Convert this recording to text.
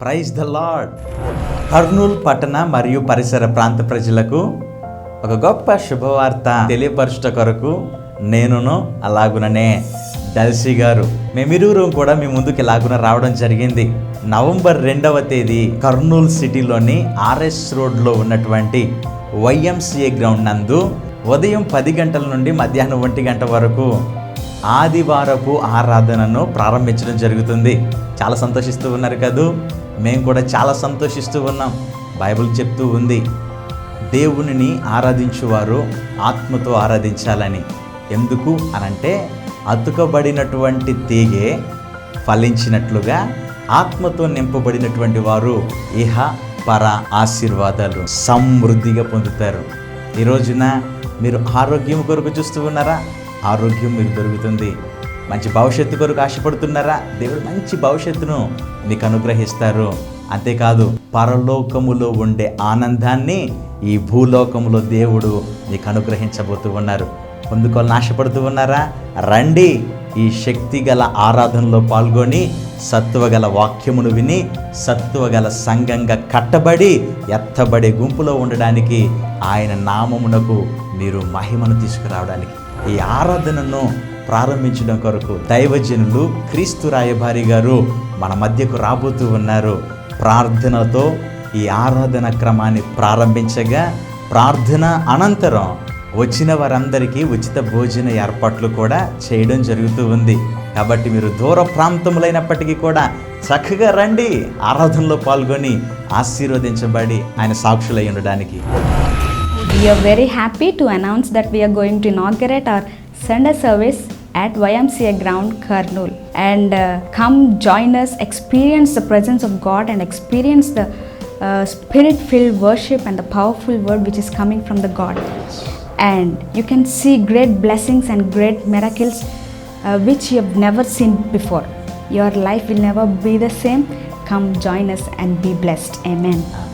Praise the lord Kurnool పట్టణ మరియు పరిసర ప్రాంత ప్రజలకు ఒక గొప్ప శుభవార్త తెలియపరచుట కొరకు నేనును అలాగుననే. డల్సీ గారు మేమిరువురం కూడా మీ ముందుకు ఇలాగున రావడం జరిగింది. నవంబర్ రెండవ తేదీ కర్నూలు సిటీలోని ఆర్ఎస్ రోడ్లో ఉన్నటువంటి వైఎంసిఏ గ్రౌండ్ నందు ఉదయం పది గంటల నుండి మధ్యాహ్నం ఒంటి గంట వరకు ఆదివారపు ఆరాధనను ప్రారంభించడం జరుగుతుంది. చాలా సంతోషిస్తూ ఉన్నారు కదూ? మేము కూడా చాలా సంతోషిస్తూ ఉన్నాం. బైబిల్ చెప్తూ ఉంది దేవునిని ఆరాధించువారు ఆత్మతో ఆరాధించాలని. ఎందుకు అనంటే అతుకబడినటువంటి తీగే ఫలించినట్లుగా ఆత్మతో నింపబడినటువంటి వారు ఇహ పర ఆశీర్వాదాలు సమృద్ధిగా పొందుతారు. ఈ రోజున మీరు ఆరోగ్యం కొరకు చూస్తూ ఉన్నారా? ఆరోగ్యం మీకు దొరుకుతుంది. మంచి భవిష్యత్తు కొరకు ఆశపడుతున్నారా? దేవుడు మంచి భవిష్యత్తును మీకు అనుగ్రహిస్తారు. అంతేకాదు పరలోకములో ఉండే ఆనందాన్ని ఈ భూలోకములో దేవుడు మీకు అనుగ్రహించబోతూ ఉన్నారు. పొందుకోవాలని ఆశపడుతూ ఉన్నారా? రండి ఈ శక్తి గల ఆరాధనలో పాల్గొని సత్వగల వాక్యమును విని సత్వగల సంఘంగా కట్టబడి ఎత్తబడే గుంపులో ఉండడానికి ఆయన నామమునకు మీరు మహిమను తీసుకురావడానికి ఈ ఆరాధనను ప్రారంభించడం కొరకు దైవజనులు క్రీస్తు రాయబారి గారు మన మధ్యకు రాబోతూ ఉన్నారు. ప్రార్థనతో ఈ ఆరాధన క్రమాన్ని ప్రారంభించగా ప్రార్థన అనంతరం వచ్చిన వారందరికీ ఉచిత భోజన ఏర్పాట్లు కూడా చేయడం జరుగుతూ ఉంది. కాబట్టి మీరు దూర ప్రాంతములైనప్పటికీ కూడా చక్కగా రండి. ఆరాధనలో పాల్గొని ఆశీర్వదించబడి ఆయన సాక్షులై ఉండడానికి. We are very happy to announce that we are going to inaugurate our Sunday service at YMCA ground Karnool. And uh, come join us, experience the presence of God, and experience the uh, spirit filled worship and the powerful word which is coming from the God. And you can see great blessings and great miracles uh, which you have never seen before. Your life will never be the same. Come join us and be blessed. Amen.